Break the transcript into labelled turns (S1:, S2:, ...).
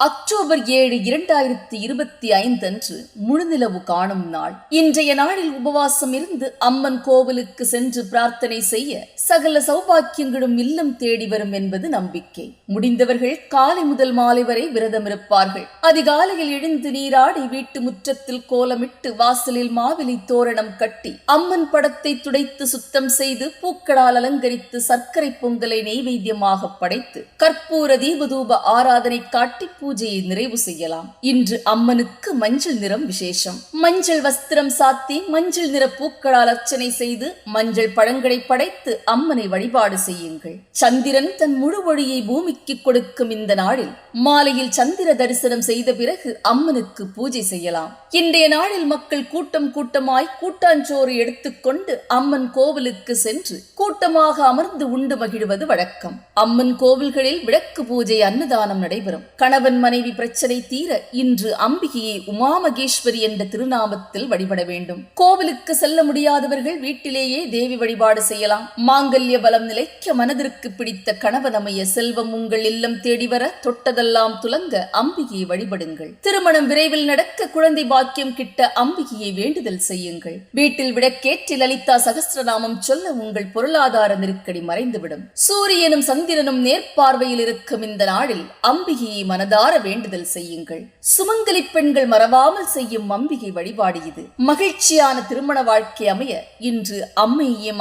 S1: October ஏழு இரண்டாயிரத்தி இருபத்தி ஐந்து அன்று முழுநிலவு காணும் நாள். இன்றைய நாளில் உபவாசம் இருந்து அம்மன் கோவிலுக்கு சென்று பிரார்த்தனை செய்ய சகல சௌபாக்கியங்களும் இல்லம் தேடி வரும் என்பது நம்பிக்கை. முடிந்தவர்கள் காலை முதல் மாலை வரை விரதம் இருப்பார்கள். அதிகாலையில் எழுந்து நீராடி வீட்டு முற்றத்தில் கோலமிட்டு வாசலில் மாவிலை தோரணம் கட்டி அம்மன் படத்தை துடைத்து சுத்தம் செய்து பூக்களால் அலங்கரித்து சர்க்கரை பொங்கலை நெய்வேத்தியமாக படைத்து கற்பூர தீபதூப ஆராதனை காட்டி பூஜையை நிறைவு செய்யலாம். இன்று அம்மனுக்கு மஞ்சள் நிறம் விசேஷம். மஞ்சள் வஸ்திரம் சாத்தி மஞ்சள் நிற பூக்களால் அர்ச்சனை செய்து மஞ்சள் பழங்களை படைத்து அம்மனை வழிபாடு செய்யுங்கள். சந்திரன் தன் முழு ஒளியை பூமிக்கு கொடுக்கும் இந்த நாளில் மாலையில் சந்திர தரிசனம் செய்த பிறகு அம்மனுக்கு பூஜை செய்யலாம். இன்றைய நாளில் மக்கள் கூட்டம் கூட்டமாய் கூட்டாஞ்சோறு எடுத்துக்கொண்டு அம்மன் கோவிலுக்கு சென்று கூட்டமாக அமர்ந்து உண்டு மகிழ்வது வழக்கம். அம்மன் கோவில்களில் விளக்கு பூஜை அன்னதானம் நடைபெறும். கணவன் மனைவி பிரச்சனை தீர இன்று அம்பிகையை உமா மகேஸ்வரி என்ற திருநாமத்தில் வழிபட வேண்டும். கோவிலுக்கு செல்ல முடியாதவர்கள் வீட்டிலேயே தேவி வழிபாடு செய்யலாம். மாங்கல்ய பலம் நிலைக்க மனதிற்கு பிடித்த கணவன் அமைய செல்வம் உங்கள் இல்லம் தேடி வர தொட்டதெல்லாம் துலங்க அம்பிகையை வழிபடுங்கள். திருமணம் விரைவில் நடக்க குழந்தை பாக்கியம் கிட்ட அம்பிகையை வேண்டுதல் செய்யுங்கள். வீட்டில் விளக்கேற்றி லலிதா சகஸ்திரநாமம் சொல்ல உங்கள் பொருளாதார நெருக்கடி மறைந்துவிடும். சூரியனும் சந்திரனும் நேர்பார்வையில் இருக்கும் இந்த நாளில் அம்பிகையை மனதார வேண்டுதல் செய்யுங்கள். சுமங்கலி பெண்கள் மறவாமல் செய்யும் அம்பிகை வழிபாடு இது. மகிழ்ச்சியான திருமண வாழ்க்கை அமைய இன்று அம்மையும்